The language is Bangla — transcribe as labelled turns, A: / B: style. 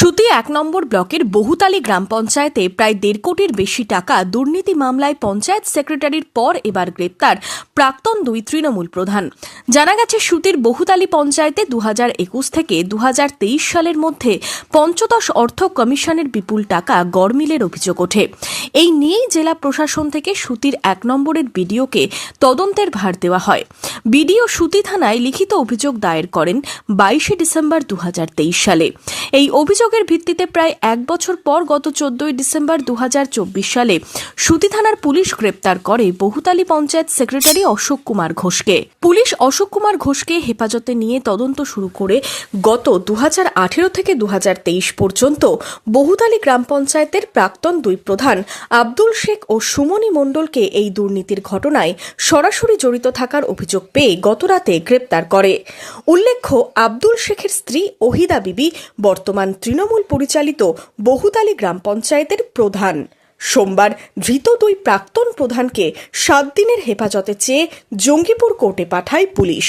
A: সুতি এক নম্বর ব্লকের বহুতালি গ্রাম পঞ্চায়েতে প্রায় দেড় কোটির বেশি টাকা দুর্নীতি মামলায় পঞ্চায়েত সেক্রেটারির পর এবার গ্রেপ্তার প্রাক্তন দুই তৃণমূল প্রধান। জানা গেছে, সুতির বহুতালি পঞ্চায়েতে দু একুশ থেকে দুহাজার তেইশ সালের মধ্যে পঞ্চদশ অর্থ কমিশনের বিপুল টাকা গড়মিলের অভিযোগ ওঠে। এই নিয়েই জেলা প্রশাসন থেকে সুতির এক নম্বরের বিডিওকে তদন্তের ভার দেওয়া হয়। বিডিও সুতি থানায় লিখিত অভিযোগ দায়ের করেন বাইশে ডিসেম্বর দুহাজার তেইশ সালে। এই অভিযোগের ভিত্তিতে প্রায় এক বছর পর গত চোদ্দই ডিসেম্বর দু সালে সুতি থানার পুলিশ গ্রেপ্তার করে বহুতালী পঞ্চায়েত সেক্রেটারি অশোক কুমার ঘোষকে। পুলিশ অশোক কুমার ঘোষকে হেফাজতে নিয়ে তদন্ত শুরু করে গত দু থেকে দু পর্যন্ত বহুতালী গ্রাম পঞ্চায়েতের প্রাক্তন দুই প্রধান আব্দুল শেখ ও সুমনি মণ্ডলকে এই দুর্নীতির ঘটনায় সরাসরি জড়িত থাকার অভিযোগ পেয়ে গতরাতে গ্রেপ্তার করে। উল্লেখ্য, আব্দুল শেখের স্ত্রী ওহিদা বিবি বর্তমান তৃণমূল পরিচালিত বহুতালি গ্রাম পঞ্চায়েতের প্রধান। সোমবার ধৃত দুই প্রাক্তন প্রধানকে সাত দিনের হেফাজতে চেয়ে জঙ্গিপুর কোর্টে পাঠায় পুলিশ।